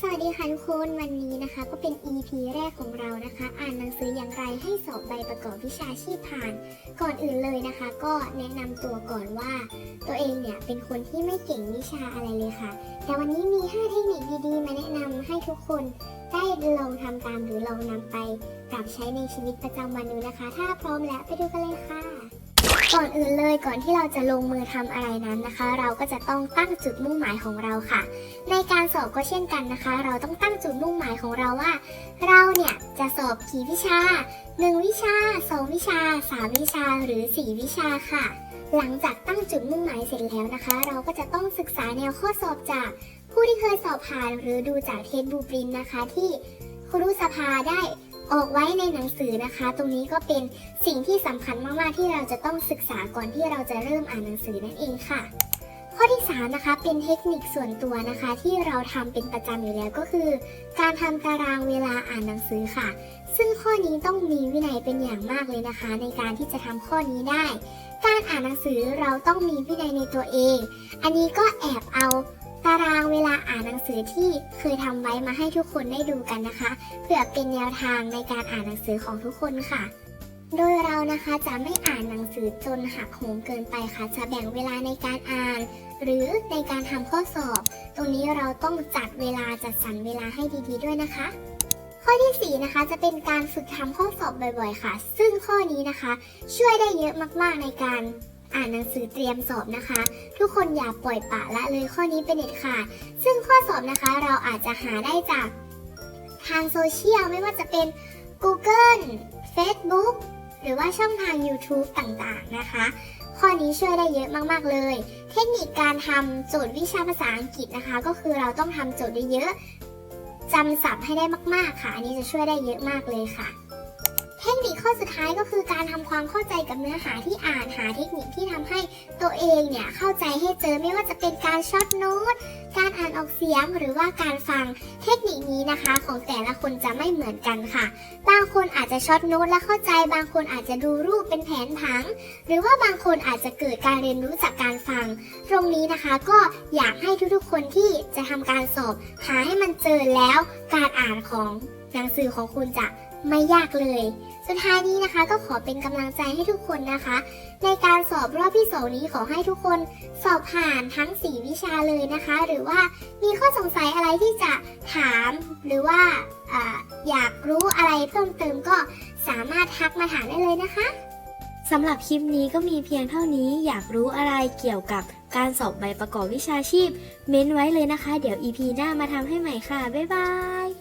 สวัสดีค่ะทุกคนวันนี้นะคะ ก็เป็น EP แรกของเรานะคะ อ่านหนังสืออย่างไรให้สอบใบประกอบวิชาชีพผ่าน ก่อนอื่นเลยนะคะ ก็แนะนำตัวก่อนว่า ตัวเองเนี่ยเป็นคนที่ไม่เก่งวิชาอะไรเลยค่ะ แต่วันนี้มี 5 เทคนิคดีๆ มาแนะนำให้ทุกคนได้ลองทำตามหรือลองนำไปปรับใช้ในชีวิตประจำวันดูนะคะ ถ้าพร้อมแล้วไปดูกันเลยค่ะ ก่อนอื่นเลยก่อนที่เราจะลงมือทำอะไรนั้นนะคะ เราก็จะต้องตั้งจุดมุ่งหมายของเราค่ะ ในการสอบก็เช่นกันนะคะ เราต้องตั้งจุดมุ่งหมายของเราว่า เราเนี่ยจะสอบกี่วิชา 1 วิชา 2 วิชา 3 วิชาหรือ 4 วิชาค่ะ หลังจากตั้งจุดมุ่งหมายเสร็จแล้วนะคะ เราก็จะต้องศึกษาแนวข้อสอบจาก ผู้ที่เคยสอบผ่านหรือดูจากเทสบูปรินนะคะที่ครูสภาได้ ออกไว้ในหนังสือนะคะ ตรงนี้ก็เป็นสิ่งที่สำคัญมากๆที่เราจะต้องศึกษาก่อนที่เราจะเริ่มอ่านหนังสือนั่นเองค่ะ ข้อที่3นะคะเป็นเทคนิคส่วนตัวนะคะ ที่เราทำเป็นประจำอยู่แล้วก็คือ การทำตารางเวลาอ่านหนังสือค่ะ ซึ่งข้อนี้ต้องมีวินัยเป็นอย่างมากเลยนะคะ ในการที่จะทำข้อนี้ได้ การอ่านหนังสือเราต้องมีวินัยในตัวเอง อันนี้ก็แอบเอาตารางเวลาานหนังสือที่เคยทำไว้มาให้ทุกคนได้ดูกันนะคะ เพื่อเป็นแนวทางในการอ่านหนังสือของทุกคนค่ะ โดยเรานะคะจะไม่อ่านหนังสือจนหักโหมเกินไปค่ะ จะแบ่งเวลาในการอ่าน หรือในการทำข้อสอบ ตรงนี้เราต้องจัดเวลาจัดสรรเวลาให้ดีๆด้วยนะคะข้อที่ 4 นะคะจะเป็นการฝึกทำข้อสอบบ่อยๆ ค่ะ ซึ่งข้อนี้นะคะ ช่วยได้เยอะมากๆในการ อ่านหนังสือเตรียมสอบนะคะ ทุกคนอย่าปล่อยปะละเลยข้อนี้เป็นเด็ดขาดซึ่งข้อสอบนะคะเราอาจจะหาได้จากทางโซเชียลไม่ว่าจะเป็น Google Facebook หรือว่าช่องทาง YouTube ต่างๆนะคะ ข้อนี้ช่วยได้เยอะมากๆเลย เทคนิคการทำโจทย์วิชาภาษาอังกฤษนะคะ ก็คือเราต้องทำโจทย์ได้เยอะจำศัพท์ให้ได้มากๆค่ะ อันนี้จะช่วยได้เยอะมากเลยค่ะ ทคนิคข้อสุดท้ายก็คือการทำความเข้าใจกับเนื้อหาที่อ่านหาเทคนิคที่ทำให้ตัวเองเนี่ยเข้าใจให้เจอไม่ว่าจะเป็นการช็อตโน้ตการอ่านออกเสียงหรือว่าการฟังเทคนิคนี้นะคะ ของแต่ละคนจะไม่เหมือนกันค่ะ บางคนอาจจะช็อตโน้ตและเข้าใจ บางคนอาจจะดูรูปเป็นแผนผัง หรือว่าบางคนอาจจะเกิดการเรียนรู้จากการฟัง ตรงนี้นะคะก็อยากให้ทุกๆคนที่จะทำการสอบหาให้มันเจอแล้วการอ่านของ หนังสือของคุณจะไม่ยากเลย สุดท้ายนี้นะคะก็ขอเป็นกำลังใจให้ทุกคนนะคะ ในการสอบรอบที่สองนี้ขอให้ทุกคนสอบผ่านทั้ง 4 วิชาเลยนะคะ หรือว่ามีข้อสงสัยอะไรที่จะถามหรือว่าออยากรู้อะไรเพิ่มเติมก็สามารถทักมาถามได้เลยนะคะสำหรับคลิปนี้ก็มีเพียงเท่านี้อยากรู้อะไรเกี่ยวกับการสอบใบประกอบวิชาชีพ เม้นไว้เลยนะคะ เดี๋ยว EP หน้ามาทำให้ใหม่ค่ะ บ๊ายบาย